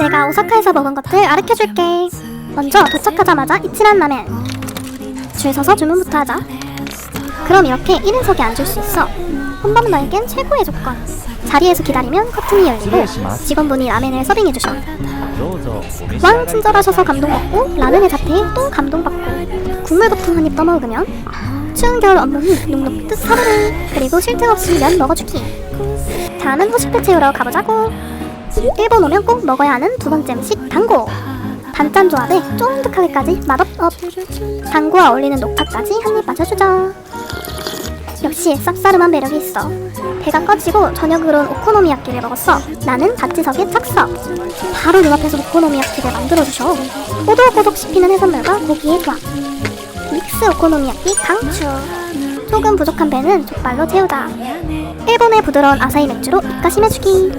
내가 오사카에서 먹은 것들 아르켜줄게. 먼저 도착하자마자 이치란 라멘. 줄 서서 주문부터 하자. 그럼 이렇게 1인석에 앉을 수 있어. 혼밥 너에겐 최고의 조건. 자리에서 기다리면 커튼이 열리고 직원분이 라멘을 서빙해주셔. 왕 친절하셔서 감동받고 라멘의 자태에 또 감동받고 국물 같은 한입 떠먹으면 추운 겨울 업무는 눅눅뜻 사르르 그리고 쉴 틈 없이 면 먹어주기. 다음은 후식대 채우러 가보자고. 일본 오면 꼭 먹어야 하는 두 번째 음식 당고 단짠 조합에 쫀득하게까지 맛업 업 당고와 어울리는 녹파까지 한 입 마셔주자 역시 쌉싸름한 매력이 있어. 배가 꺼지고 저녁으론 오코노미야끼를 먹었어. 나는 다찌석에 착석. 바로 눈앞에서 오코노미야끼를 만들어주셔. 꼬독꼬독 씹히는 해산물과 고기의 조합. 믹스 오코노미야끼 강추. 조금 부족한 배는 족발로 채우자 일본의 부드러운 아사히 맥주로 입가심해주기